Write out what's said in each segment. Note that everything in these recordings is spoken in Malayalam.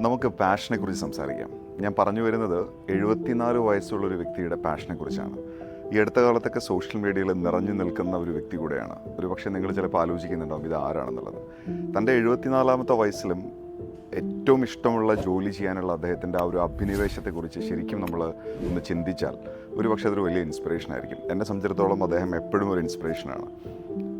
നമുക്ക് പാഷനെ കുറിച്ച് സംസാരിക്കാം. ഞാൻ പറഞ്ഞു വരുന്നത് എഴുപത്തിനാല് വയസ്സുള്ള ഒരു വ്യക്തിയുടെ പാഷനെ കുറിച്ചാണ് ഈ അടുത്ത കാലത്തൊക്കെ സോഷ്യൽ മീഡിയയിൽ നിറഞ്ഞു നിൽക്കുന്ന ഒരു വ്യക്തി കൂടെയാണ്. ഒരു പക്ഷേ നിങ്ങൾ ചിലപ്പോൾ ആലോചിക്കുന്നുണ്ടാവും ഇത് ആരാണെന്നുള്ളത്. തന്റെ എഴുപത്തിനാലാമത്തെ വയസ്സിലും ഏറ്റവും ഇഷ്ടമുള്ള ജോലി ചെയ്യാനുള്ള അദ്ദേഹത്തിന്റെ ആ ഒരു അഭിനിവേശത്തെക്കുറിച്ച് ശരിക്കും നമ്മൾ ഒന്ന് ചിന്തിച്ചാൽ ഒരു പക്ഷേ അതൊരു വലിയ ഇൻസ്പിറേഷൻ ആയിരിക്കും. എന്നെ സംബന്ധിച്ചിടത്തോളം അദ്ദേഹം എപ്പോഴും ഒരു ഇൻസ്പിറേഷനാണ്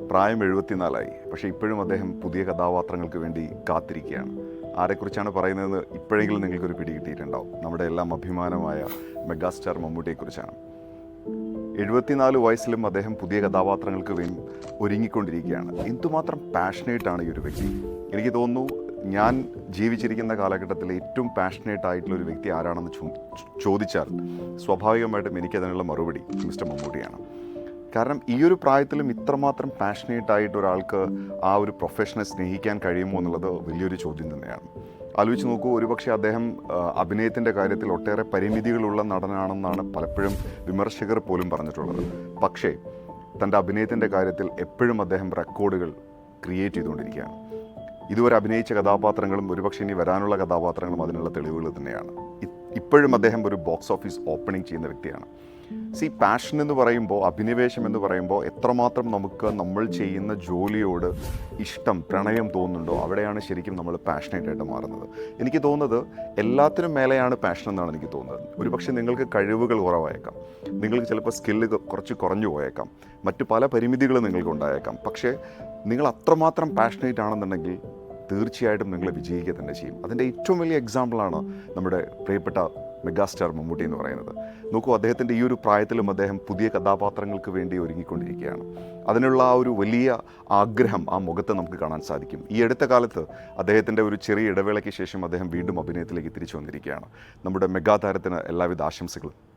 പ്രായം എഴുപത്തിനാലായി. പക്ഷേ ഇപ്പോഴും അദ്ദേഹം പുതിയ കഥാപാത്രങ്ങൾക്ക് വേണ്ടി കാത്തിരിക്കുകയാണ്. ആരെക്കുറിച്ചാണ് പറയുന്നതെന്ന് ഇപ്പോഴെങ്കിലും നിങ്ങൾക്കൊരു പിടി കിട്ടിയിട്ടുണ്ടാവും. നമ്മുടെ എല്ലാം അഭിമാനമായ മെഗാസ്റ്റാർ മമ്മൂട്ടിയെക്കുറിച്ചാണ്. എഴുപത്തിനാല് വയസ്സിലും അദ്ദേഹം പുതിയ കഥാപാത്രങ്ങൾക്ക് വേണ്ടി ഒരുങ്ങിക്കൊണ്ടിരിക്കുകയാണ്. എന്തുമാത്രം പാഷനേറ്റാണ് ഈ ഒരു വ്യക്തി. എനിക്ക് തോന്നുന്നു ഞാൻ ജീവിച്ചിരിക്കുന്ന കാലഘട്ടത്തിൽ ഏറ്റവും പാഷനേറ്റ് ആയിട്ടുള്ള ഒരു വ്യക്തി ആരാണെന്ന് ചോദിച്ചാൽ സ്വാഭാവികമായിട്ടും എനിക്കതിനുള്ള മറുപടി മിസ്റ്റർ മമ്മൂട്ടിയാണ്. കാരണം ഈ ഒരു പ്രായത്തിലും ഇത്രമാത്രം പാഷനേറ്റ് ആയിട്ട് ഒരാൾക്ക് ആ ഒരു പ്രൊഫഷനെ സ്നേഹിക്കാൻ കഴിയുമോ എന്നുള്ളത് വലിയൊരു ചോദ്യം തന്നെയാണ്. ആലോചിച്ച് നോക്കൂ ഒരുപക്ഷെ അദ്ദേഹം അഭിനയത്തിന്റെ കാര്യത്തിൽ ഒട്ടേറെ പരിമിതികളുള്ള നടനാണെന്നാണ് പലപ്പോഴും വിമർശകർ പോലും പറഞ്ഞിട്ടുള്ളത്. പക്ഷേ തന്റെ അഭിനയത്തിന്റെ കാര്യത്തിൽ എപ്പോഴും അദ്ദേഹം റെക്കോർഡുകൾ ക്രിയേറ്റ് ചെയ്തുകൊണ്ടിരിക്കുകയാണ്. ഇതുവരെ അഭിനയിച്ച കഥാപാത്രങ്ങളും ഒരുപക്ഷെ ഇനി വരാനുള്ള കഥാപാത്രങ്ങളും അതിനുള്ള തെളിവുകൾ തന്നെയാണ്. ഇപ്പോഴും അദ്ദേഹം ഒരു ബോക്സ് ഓഫീസ് ഓപ്പണിംഗ് ചെയ്യുന്ന വ്യക്തിയാണ്. സി പാഷൻ എന്ന് പറയുമ്പോൾ അഭിനിവേശം എന്ന് പറയുമ്പോൾ എത്രമാത്രം നമുക്ക് നമ്മൾ ചെയ്യുന്ന ജോലിയോട് ഇഷ്ടം പ്രണയം തോന്നുന്നുണ്ടോ അവിടെയാണ് ശരിക്കും നമ്മൾ പാഷനേറ്റ് ആയിട്ട് മാറുന്നത്. എനിക്ക് തോന്നുന്നത് എല്ലാത്തിനും മേലെയാണ് പാഷൻ എന്നാണ് എനിക്ക് തോന്നുന്നത്. ഒരുപക്ഷെ നിങ്ങൾക്ക് കഴിവുകൾ കുറവായേക്കാം. നിങ്ങൾക്ക് ചിലപ്പോൾ സ്കില്ല് കുറച്ച് കുറഞ്ഞു പോയേക്കാം. മറ്റു പല പരിമിതികളും നിങ്ങൾക്ക് ഉണ്ടായേക്കാം. പക്ഷേ നിങ്ങൾ അത്രമാത്രം പാഷനേറ്റ് ആണെന്നുണ്ടെങ്കിൽ തീർച്ചയായിട്ടും നിങ്ങൾ വിജയിക്കുക തന്നെ ചെയ്യും. അതിന്റെ ഏറ്റവും വലിയ എക്സാമ്പിളാണ് നമ്മുടെ പ്രിയപ്പെട്ട മെഗാസ്റ്റാർ മമ്മൂട്ടി എന്ന് പറയുന്നത്. നോക്കൂ അദ്ദേഹത്തിന്റെ ഈ ഒരു പ്രായത്തിലും അദ്ദേഹം പുതിയ കഥാപാത്രങ്ങൾക്ക് വേണ്ടി ഒരുങ്ങിക്കൊണ്ടിരിക്കുകയാണ്. അതിനുള്ള ആ ഒരു വലിയ ആഗ്രഹം ആ മുഖത്ത് നമുക്ക് കാണാൻ സാധിക്കും. ഈ അടുത്ത കാലത്ത് അദ്ദേഹത്തിന്റെ ഒരു ചെറിയ ഇടവേളയ്ക്ക് ശേഷം അദ്ദേഹം വീണ്ടും അഭിനയത്തിലേക്ക് തിരിച്ചു വന്നിരിക്കുകയാണ്. നമ്മുടെ മെഗാതാരത്തിന് എല്ലാവിധ ആശംസകളും.